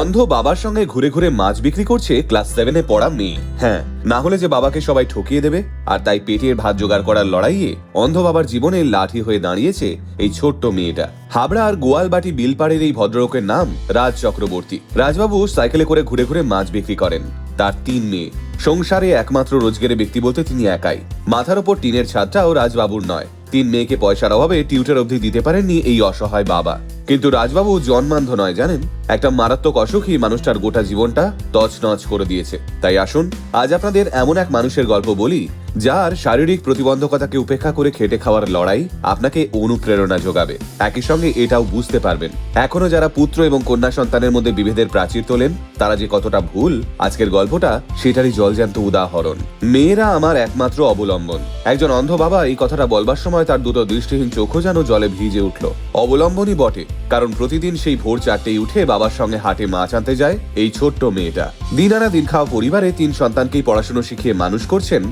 অন্ধ বাবার সঙ্গে ঘুরে ঘুরে মাছ বিক্রি করছে ক্লাস সেভেনে পড়া মেয়ে। হ্যাঁ না হলে যে বাবাকে সবাই ঠকিয়ে দেবে, আর তাই পেটের ভাত জোগাড় করার লড়াইয়ে অন্ধ বাবার জীবনে লাঠি হয়ে দাঁড়িয়েছে এই ছোট্ট মেয়েটা। হাবড়া আর গোয়ালবাটি বিলপাড়ের এই ভদ্রলোকের নাম রাজ চক্রবর্তী। রাজবাবু সাইকেলে করে ঘুরে ঘুরে মাছ বিক্রি করেন, তার তিন মেয়ে। সংসারে একমাত্র রোজগারের ব্যক্তি বলতে তিনি একাই। মাথার ওপর টিনের ছাদটাও রাজবাবুর নয়। তিন মেয়েকে পয়সার অভাবে টিউটার অবধি দিতে পারেননি এই অসহায় বাবা। কিন্তু রাজবাবু জন্মান্ধ নয়, জানেন? একটা মারাত্মক অসুখই মানুষটার গোটা জীবনটা তছনছ করে দিয়েছে। তাই আসুন, আজ আপনাদের এমন এক মানুষের গল্প বলি যার শারীরিক প্রতিবন্ধকতাকে উপেক্ষা করে খেটে খাওয়ার লড়াই আপনাকে অনুপ্রেরণা যোগাবে। একই সঙ্গে এটাও বুঝতে পারবেন। এখনও যারা পুত্র এবং কন্যা সন্তানের মধ্যে বিভেদের প্রাচীর তোলেন, তারা যে কতটা ভুল, আজকের গল্পটা সেটারই জলজান্ত উদাহরণ। মেয়েরা আমার একমাত্র অবলম্বন। একজন অন্ধ বাবা এই কথাটা বলবার সময় তার দুটো দৃষ্টিহীন চোখও যেন জলে ভিজে উঠল। অবলম্বনই বটে, কারণ প্রতিদিন সেই ভোর চারটেই উঠে বাবার সঙ্গে হাটে মাছ আনতে যায় এই ছোট্ট মেয়েটা। দিন আনা দিন খাওয়া পরিবারে তিন সন্তানকেই পড়াশুনো শিখিয়ে মানুষ করছেন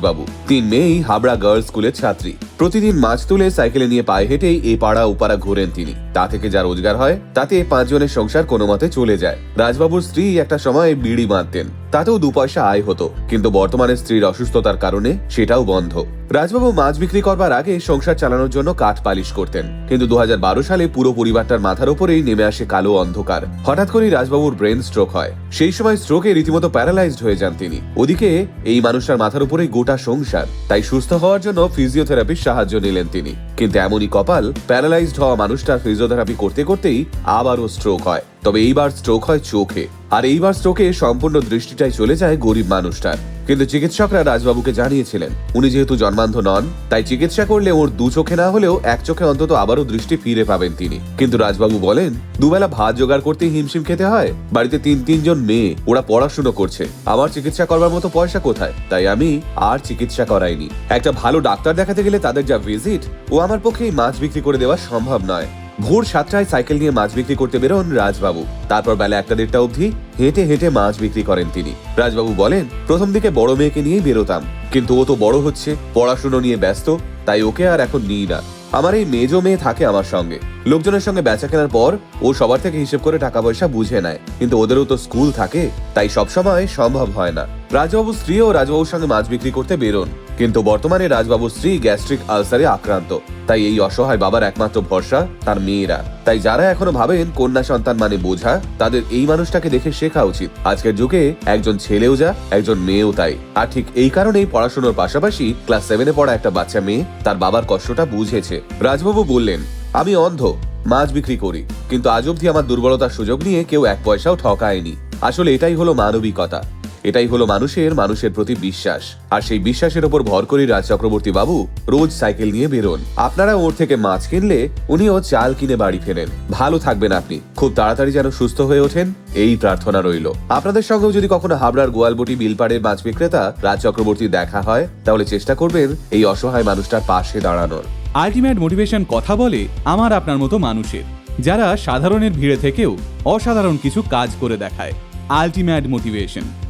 রাজবাবু তিন মেয়েই হাবড়া গার্লস স্কুলের ছাত্রী। প্রতিদিন মাছ তুলে সাইকেলে নিয়ে পায়ে হেঁটেই এ পাড়া ওপাড়া ঘোরেন তিনি। তা থেকে যা রোজগার হয়, তাতে পাঁচজনের সংসার কোনো মতে চলে যায়। রাজবাবুর স্ত্রী একটা সময় বিড়ি বাঁধতেন। তাতেও দু পয়সা আয় হতো। কিন্তু বর্তমানে স্ত্রীর অসুস্থতার কারণে সেটাও বন্ধ। রাজবাবু মাছ বিক্রি করবার আগে সংসার চালানোর জন্য কাঠ পালিশ করতেন। কিন্তু দু হাজার বারো সালে পুরো পরিবারটার মাথার উপরেই নেমে আসে কালো অন্ধকার। হঠাৎ করেই রাজবাবুর ব্রেন স্ট্রোক হয়। সেই সময় স্ট্রোকে রীতিমতো প্যারালাইজড হয়ে যান তিনি। ওদিকে এই মানুষটার মাথার উপরেই গোটা সংসার। তাই সুস্থ হওয়ার জন্য ফিজিওথেরাপির সাহায্য নিলেন তিনি। কিন্তু এমনই কপাল, প্যারালাইজড হওয়া মানুষটার ফিজিওথেরাপি করতে করতেই আবারও স্ট্রোক হয়। তবে এইবার স্ট্রোক হয় চোখে। আর এইবার স্ট্রোকে সম্পূর্ণ দৃষ্টিটাই চলে যায় গরিব মানুষটার। কিন্তু চিকিৎসকরা রাজবাবুকে জানিয়েছিলেন, উনি যেহেতু জন্মান্ধ নন, তাই চিকিৎসা করলে ওর দু চোখে না হলেও এক চোখে অন্তত আবারও দৃষ্টি ফিরে পাবেন তিনি। কিন্তু রাজবাবু বলেন, দুবেলা ভাত জোগাড় করতে হিমশিম খেতে হয়। বাড়িতে তিন তিনজন মেয়ে, ওরা পড়াশুনো করছে। আমার চিকিৎসা করবার মতো পয়সা কোথায়? তাই আমি আর চিকিৎসা করাইনি। একটা ভালো ডাক্তার দেখাতে গেলে তাদের যা ভিজিট ও আমার পক্ষে এই মাছ বিক্রি করে দেওয়া সম্ভব নয়। ভোর সাতটায় সাইকেল নিয়ে মাছ বিক্রি করতে বেরোন রাজবাবু। তারপর বেলা একটা দেড়টা অবধি হেঁটে হেঁটে মাছ বিক্রি করেন তিনি। রাজবাবু বলেন, প্রথম দিকে বড় মেয়েকে নিয়েই বেরোতাম, কিন্তু ও তো বড় হচ্ছে, পড়াশুনো নিয়ে ব্যস্ত, তাই ওকে আর এখন নিই না। আমার এই মেজো মেয়ে থাকে আমার সঙ্গে। লোকজনের সঙ্গে বেচা কেনার পর ও সবার থেকে হিসেব করে টাকা পয়সা বুঝে নেয়। কিন্তু ওদেরও তো স্কুল থাকে, তাই সবসময় সম্ভব হয় না। রাজবাবুর স্ত্রীও রাজবাবুর সঙ্গে মাছ বিক্রি করতে বেরোন, কিন্তু বর্তমানে রাজবাবুর স্ত্রী গ্যাস্ট্রিক আলসারে আক্রান্ত। তাই এই অসহায় বাবার একমাত্র ভরসা তার মেয়েরা। তাই যারা এখনও ভাবেন কন্যা সন্তান মানে বোঝা, তাদের এই মানুষটাকে দেখে শেখা উচিত। আজকের যুগে একজন ছেলেও যা, একজন মেয়েও তাই। আর ঠিক এই কারণেই পড়াশোনার পাশাপাশি ক্লাস সেভেনে পড়া একটা বাচ্চা মেয়ে তার বাবার কষ্টটা বুঝেছে। রাজবাবু বললেন আমি অন্ধ, মাছ বিক্রি করি, কিন্তু আজ অবধি আমার দুর্বলতার সুযোগ নিয়ে কেউ এক পয়সাও ঠকায়নি। আসলে এটাই হলো মানবিকতা। এটাই হলো মানুষের মানুষের প্রতি বিশ্বাস। আর সেই বিশ্বাসের ওপর ভর করে রাজ চক্রবর্তী বাবু রোজ সাইকেল নিয়ে বেরোন। আপনারা ওর থেকে মাছ কিনলে উনিও চাল কিনে বাড়ি ফেরেন। ভালো থাকবেন আপনি। খুব তাড়াতাড়ি যেন সুস্থ হয়ে ওঠেন, এই প্রার্থনা রইল। আপনাদের সঙ্গেও যদি কখনো হাবড়ার গোয়ালবটি বিলপাড়ের মাছ বিক্রেতা রাজ চক্রবর্তী দেখা হয়, তাহলে চেষ্টা করবেন এই অসহায় মানুষটার পাশে দাঁড়ানোর। আলটিমেট মোটিভেশন কথা বলে আমার আপনার মতো মানুষের। যারা সাধারণের ভিড়ে থেকেও অসাধারণ কিছু কাজ করে দেখায়। Ultimate motivation.